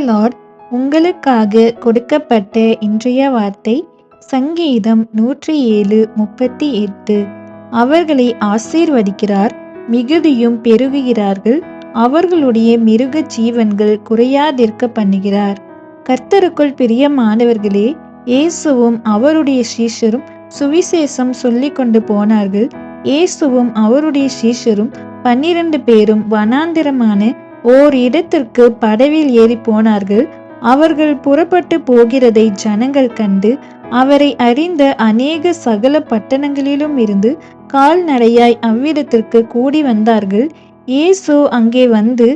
Lord உங்களுக்காக கொடுக்கப்பட்ட இன்றைய வார்த்தை சங்கீதம் நூற்றி ஏழு முப்பத்தி எட்டு. அவர்களை ஆசீர்வதிக்கிறார் மிகுதியும் பெருகுகிறார்கள். அவர்களுடைய மிருக ஜீவன்கள் குறையாதிருக்க பண்ணுகிறார். கர்த்தருக்குள் பிரியமானவர்களே இயேசுவும் அவருடைய சீஷரும் சுவிசேஷம் சொல்லிக் கொண்டு போனார்கள். இயேசுவும் அவருடைய சீஷரும் பன்னிரண்டு பேரும் வனாந்திரமான ஓர் இடத்திற்கு படவில் ஏறி போனார்கள். அவர்கள் புறப்பட்டு போகிறதை ஜனங்கள் கண்டு அவரை அறிந்த அநேக சகல பட்டணங்களிலும் இருந்து கால்நடையாய் அவ்விடத்திற்கு கூடி வந்தார்கள். இயேசு அங்கே வந்து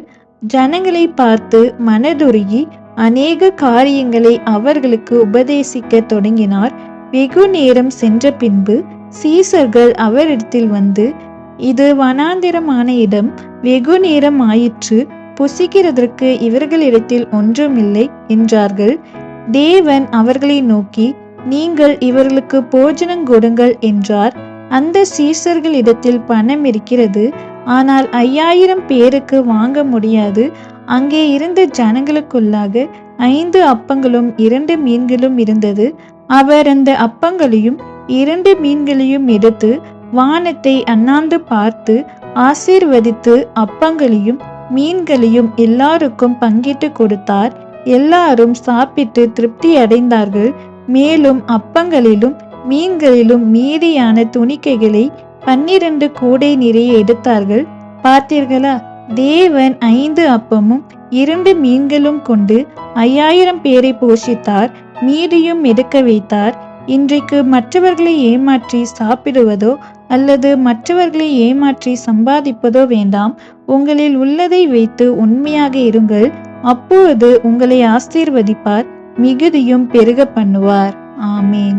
ஜனங்களை பார்த்து மனதுருகி அநேக காரியங்களை அவர்களுக்கு உபதேசிக்க தொடங்கினார். வெகு நேரம் சென்ற பின்பு சீசர்கள் அவரிடத்தில் வந்து இது வனாந்திரமான இடம் வெகு நேரம் ஆயிற்று புசிக்கிறதற்கு இவர்களிடத்தில் ஒன்றுமில்லை என்றார்கள். தேவன் அவர்களை நோக்கி நீங்கள் இவர்களுக்கு போஜனம் கொடுங்கள் என்றார். அந்த சீசர்களிடத்தில் பணம் இருக்கிறது ஆனால் ஐயாயிரம் பேருக்கு வாங்க முடியாது. அங்கே இருந்த ஜனங்களுக்குள்ளாக ஐந்து அப்பங்களும் இரண்டு மீன்களும் இருந்தது. அவர் அந்த அப்பங்களையும் இரண்டு மீன்களையும் எடுத்து வானத்தை அண்ணாந்து பார்த்து ஆசீர்வதித்து அப்பங்களையும் மீன்களையும் எல்லாருக்கும் பங்கிட்டு கொடுத்தார். எல்லாரும் சாப்பிட்டு திருப்தி அடைந்தார்கள். மேலும் அப்பங்களிலும் மீன்களிலும் மீதியான துணிக்கைகளை பன்னிரண்டு கூடை நிறைய எடுத்தார்கள். பார்த்தீர்களா? தேவன் ஐந்து அப்பமும் இரண்டு மீன்களும் கொண்டு ஐயாயிரம் பேரை போஷித்தார். மீதியும் எடுக்க வைத்தார். இன்றைக்கு மற்றவர்களை ஏமாற்றி சாப்பிடுவதோ அல்லது மற்றவர்களை ஏமாற்றி சம்பாதிப்பதோ வேண்டாம். உங்களில் உள்ளதை வைத்து உண்மையாக இருங்கள். அப்பொழுது உங்களை ஆசீர்வதிப்பார் மிகுதியும் பெருக பண்ணுவார். ஆமேன்.